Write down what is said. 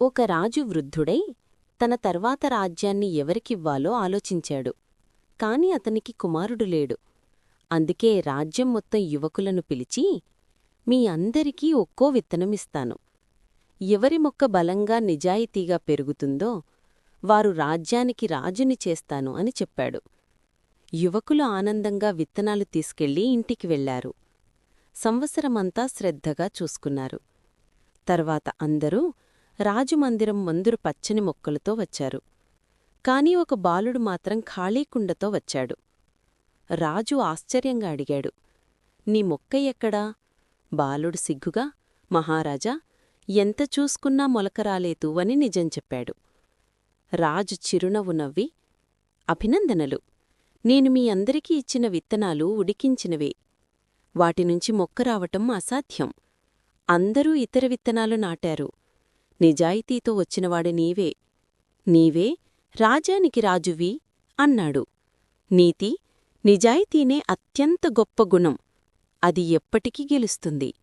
ఒక రాజు వృద్ధుడై తన తర్వాత రాజ్యాన్ని ఎవరికివ్వాలో ఆలోచించాడు. కాని అతనికి కుమారుడు లేడు. అందుకే రాజ్యం మొత్తం యువకులను పిలిచి మీ అందరికీ ఒక్కో విత్తనమిస్తాను ఎవరి మొక్క బలంగా నిజాయితీగా పెరుగుతుందో వారు రాజ్యానికి రాజుని చేస్తాను అని చెప్పాడు. యువకులు ఆనందంగా విత్తనాలు తీసుకెళ్ళి ఇంటికి వెళ్ళారు సంవత్సరమంతా శ్రద్ధగా చూసుకున్నారు. తర్వాత అందరూ రాజుమందిరం మందురు పచ్చని మొక్కలతో వచ్చారు. కాని ఒక బాలుడు మాత్రం ఖాళీ కుండతో వచ్చాడు. రాజు ఆశ్చర్యంగా అడిగాడు నీ మొక్క ఎక్కడా? బాలుడు సిగ్గుగా మహారాజా ఎంత చూసుకున్నా మొలక రాలేదు అని నిజం చెప్పాడు. రాజు చిరునవ్వు నవ్వి అభినందనలు. నేను మీ అందరికీ ఇచ్చిన విత్తనాలు ఉడికించినవే. వాటినుంచి మొక్క రావటం అసాధ్యం. అందరూ ఇతర విత్తనాలు నాటారు. నిజాయితీతో వచ్చినవాడు నీవే. నీవే రాజానికి రాజువి అన్నాడు. నీతి నిజాయితీనే అత్యంత గొప్ప గుణం. అది ఎప్పటికీ గెలుస్తుంది.